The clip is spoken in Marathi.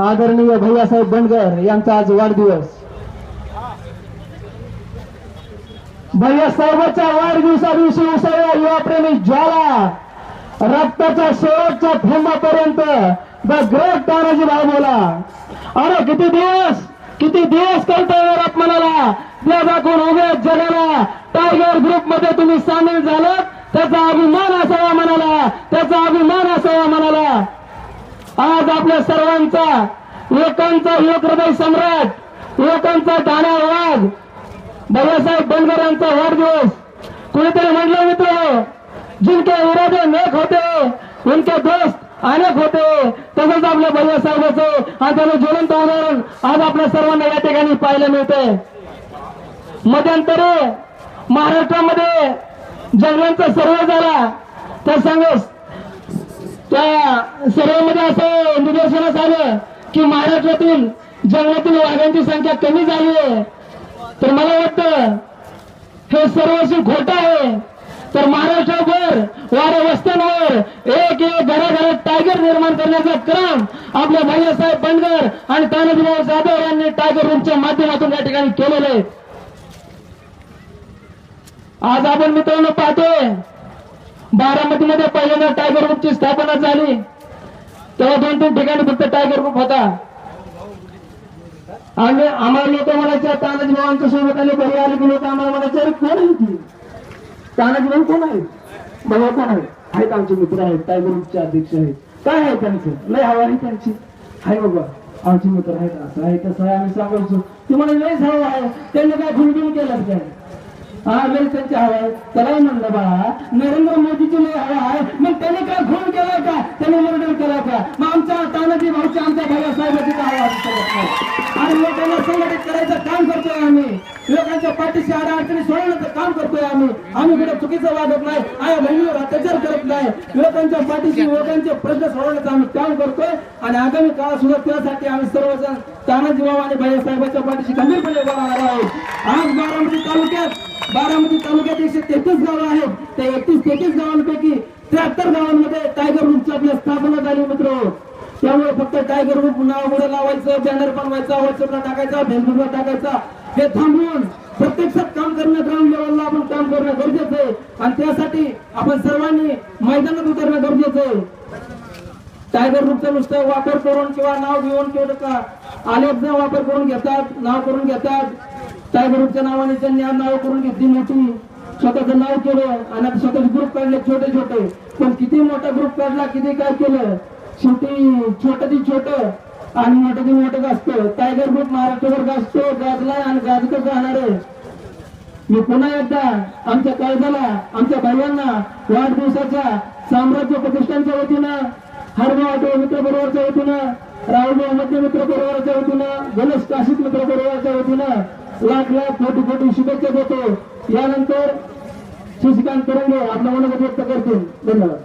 आदरणीय भैयासाहेब बंडगर यांचा आज वाढदिवस. भैयासाहेबाच्या वाढदिवसा दिवशी उसळ्या युवाप्रेमी ज्वाला रक्ताच्या शेवटच्या थेंबापर्यंत द ग्रेट तानाजी भाऊ बोला. अरे किती दिवस किती दिवस करतोय अपमानाला त्या दाखवून उभ्या जगाला टायगर ग्रुपमध्ये तुम्ही सामील झालात. त्याचा अभिमान असावा म्हणाला त्याचा अभिमान असावा म्हणाला आज आपल्या सर्वांचा लोकांचा लोकहृदय सम्राट लोकांचा दाना वाघ बाबासाहेब बनगर यांचा वाढदिवस. कुणीतरी म्हटलं मित्र जिनके इरादे नेक होते उनके दोस्त अनेक होते तसंच आपल्या बाबासाहेबाचं आणि त्याचं ज्वलंत उदाहरण आज आपल्या सर्वांना या ठिकाणी पाहायला मिळते. मध्यंतरी महाराष्ट्रामध्ये जंगलांचा सर्वे झाला. त्या सांगस त्या सर्वेमध्ये की महाराष्ट्रातील जंगलातील वाघांची संख्या कमी झाली आहे. तर मला वाटतं हे सर्वशी खोट आहे. तर महाराष्ट्रावर वारे वस्त्यांवर एक एक घराघरात टायगर निर्माण करण्याचा क्रम आपल्या भैयासाहेब बंडगर आणि तानाजीभाऊ जाधव यांनी टायगर रूमच्या माध्यमातून या ठिकाणी केलेले आहे. आज आपण मित्रांनो पाहतोय बारामतीमध्ये पहिल्यांदा टायगर रूमची स्थापना झाली. तेव्हा दोन तीन ठिकाणी फक्त टायगर ग्रुप होता. आणि आम्हाला लोक म्हणायचे तानाजी भावांच्या सोबत आले घरी आले की लोक आम्हाला म्हणायचे अरे कोण आहे ती? तानाजी भाऊ कोण आहे? भाऊ कोण आहे? आहेत आमचे मित्र आहेत टायगर ग्रुपचे अध्यक्ष आहेत. काय आहे त्यांचं? लय हवा आहे त्यांची. हाय बाबा आमचे मित्र आहेत असं आहे तसं आहे आम्ही सांगायचो. तुम्हाला लयच हवा आहे त्यांनी काय गुणगुण केलं काय? हा लय त्यांची हवा आहे. त्यालाही म्हणलं बाळा नरेंद्र मोदीची लय हवा आहे मग त्याने काय खून केला का? त्याने मर्डर केला का मग आमच्या तानाजी भाऊच्या आमच्या भैया साहेबाची काय हवा नाही आणि लोकांना संघटित करायचं काम करतोय आम्ही. लोकांच्या पाठीशी आड अडचणी सोडवण्याचं काम करतोय आम्ही. आम्ही कुठे चुकीचं वागत नाही. आया बहिणीवर अत्याचार करत नाही. लोकांच्या पाठीशी लोकांचे प्रश्न सोडवण्याचं आम्ही काम करतोय. आणि आगामी काळात सुद्धा त्यासाठी आम्ही सर्वजण तानाजी बाबा आणि भैया साहेबांच्या पाठीशी गंभीरपणे उभा राहणार आहोत. आज बारामती तालुक्यात बारामती तालुक्यात एकशे तेहतीस गावं आहेत. त्या एकतीस तेहतीस गावांपैकी त्र्याहत्तर गावांमध्ये टायगर ग्रुपची आपल्या स्थापना झाली मित्र. त्यामुळे फक्त टायगर ग्रुप पुन्हा पुढे लावायचं बॅनर बनवायचा व्हॉट्सअपला टाकायचा फेसबुकला टाकायचा. हे थांबवून प्रत्यक्षात काम करणं ग्राउंड लेवलला आपण काम करणं गरजेचं आहे. आणि त्यासाठी आपण सर्वांनी मैदानात उतरणं गरजेचं आहे. टायगर ग्रुपचा नुसतं वापर करून किंवा नाव घेऊन किंवा का आलेपचा वापर करून घेतात नाव करून घेतात. टायगर ग्रुपच्या नावाने त्यांनी नाव करून घेतली मोठी. स्वतःचं नाव केलं आणि आता स्वतःचे ग्रुप काढले छोटे छोटे पण किती मोठा ग्रुप काढला किती काय केलं? शेवटी छोट ती छोट आणि मोठं ती मोठं असतं. टायगर ग्रुप महाराष्ट्रभर गाजतो गाजला आणि गाजतच राहणार आहे. मी पुन्हा एकदा आमच्या काळजाला आमच्या भाईंना वाढदिवसाच्या साम्राज्य प्रतिष्ठानच्या वतीनं हरगाव ऑटो मित्र बरोबरच्या वतीनं राहुल मध्य मित्र बरोबरच्या वतीनं गणेश काशीत मित्र बरोबरच्या वतीनं लाख लाख कोटी कोटी शुभेच्छा देतो. यानंतर शशिकांत करंगे आपल्या मनोगत व्यक्त करतील. धन्यवाद.